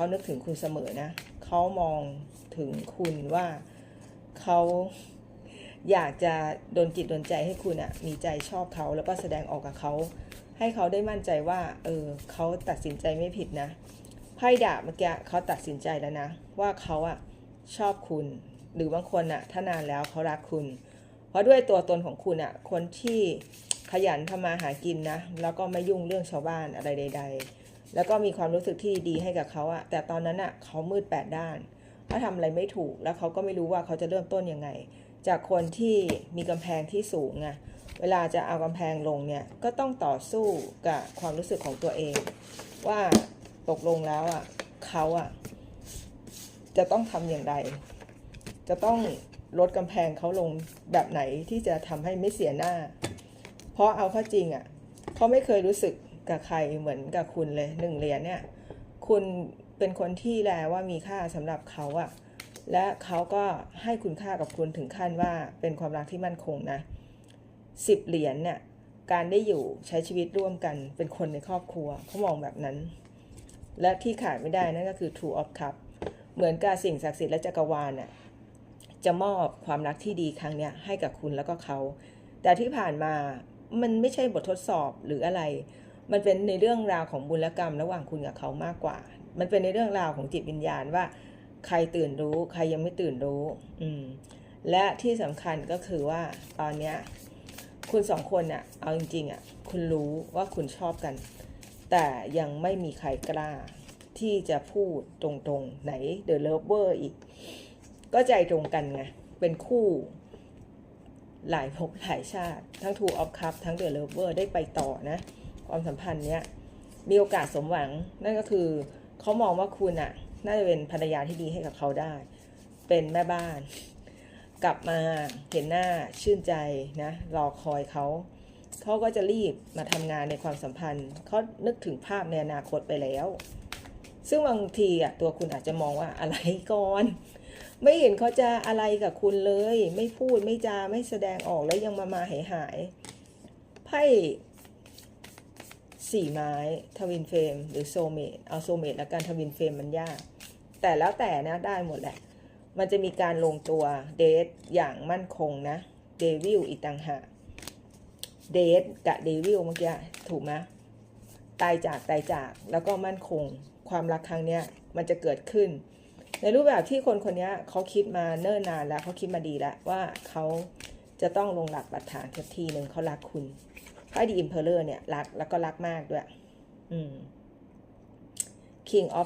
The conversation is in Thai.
เขานึกถึงคุณเสมอนะเขามองถึงคุณว่าเขาอยากจะโดนจิตโดนใจให้คุณอะมีใจชอบเขาแล้วก็แสดงออกกับเขา ให้เขาได้มั่นใจว่า เออเขาตัดสินใจไม่ผิดนะไพ่ดาบเมื่อกี้เขาตัดสินใจแล้วนะ ว่าเขาอะชอบคุณ หรือบางคนอะถ้านานแล้วเขารักคุณ เพราะด้วยตัวตนของคุณอะคนที่ขยันทำมาหากินนะ แล้วก็ไม่ยุ่งเรื่องชาวบ้านอะไรใด ๆ แล้วก็มีความรู้สึกที่ดีให้กับเขาอะแต่ตอนนั้นอะเขามืดแปดด้านเขาทำอะไรไม่ถูก แล้วเขาก็ไม่รู้ว่าเขาจะเริ่มต้นยังไง จากคนที่มีกำแพงที่สูงไงเวลาจะเอากำแพงลงเนี่ยก็ต้องต่อสู้กับความรู้สึกของตัวเอง ว่าตกลงแล้วอะเขาอะจะต้องทำอย่างไร จะต้องลดกำแพงเขาลงแบบไหนที่จะทำให้ไม่เสียหน้า เพราะเอาข้าจริงอะเขาไม่เคยรู้สึก กับใครเหมือนกับคุณเลยหนึ่งเหรียญเนี่ยคุณเป็นคนที่แลว่ามีค่าสำหรับเขาอะและเขาก็ให้คุณค่ากับคุณถึงขั้นว่าเป็นความรักที่มั่นคงนะสิบเหรียญเนี่ยการได้อยู่ใช้ชีวิตร่วมกันเป็นคนในครอบครัวเขามองแบบนั้น และที่ขาดไม่ได้นั่นก็คือ True of Cup เหมือนกับสิ่งศักดิ์สิทธิ์และจักรวาลน่ะจะมอบความรักที่ดีครั้งเนี้ยให้กับคุณแล้วก็เขา แต่ที่ผ่านมามันไม่ใช่บททดสอบหรืออะไร มันเป็นในเรื่องราวของบุญและกรรม ระหว่างคุณกับเขามากกว่า มันเป็นในเรื่องราวของจิตวิญญาณว่า ใครตื่นรู้ ใครยังไม่ตื่นรู้ อืม และที่สำคัญก็คือว่าตอนเนี้ยคุณสองคนน่ะ เอาจริงๆอะ คุณรู้ว่าคุณชอบกัน แต่ยังไม่มีใครกล้า ที่จะพูดตรงๆ ไหนเดอะเลเวอร์อีก ก็ใจตรงกันไง เป็นคู่หลายภพหลายชาติ ทั้ง Two of Cup ทั้ง The Lover ได้ไปต่อนะ ความสัมพันธ์เนี้ยมีโอกาสสมหวัง นั่นก็คือเขามองว่าคุณอะน่าจะเป็นภรรยาที่ดีให้กับเขาได้ เป็นแม่บ้าน กลับมาเห็นหน้าชื่นใจนะรอคอยเขาเขาก็จะรีบมาทำงานในความสัมพันธ์เขานึกถึงภาพในอนาคตไปแล้ว ซึ่งบางทีอะตัวคุณอาจจะมองว่าอะไรก่อน ไม่เห็นเขาจะอะไรกับคุณเลย ไม่พูดไม่จาไม่แสดงออกแล้วยังมามาหายหายไพ่ สี่ไม้ทวินเฟรมหรือโซเมตเอาโซเมตแล้วกันทวินเฟรมมันยาก แต่แล้วแต่นะได้หมดแหละ มันจะมีการลงตัวเดทอย่างมั่นคงนะเดวิลอีกต่างหากเดทกับเดวิลเมื่อกี้ถูกไหมตายจากตายจากแล้วก็มั่นคง ความรักครั้งเนี้ยมันจะเกิดขึ้น ในรูปแบบที่คนคนนี้เขาคิดมาเนิ่นนานแล้วเขาคิดมาดีแล้วว่าเขาจะต้องลงหลักปักฐานสักทีหนึ่งเขารักคุณ ไพ่ดีอิมเพลเลอร์เนี่ยรักแล้วก็รักมากด้วย อืม King of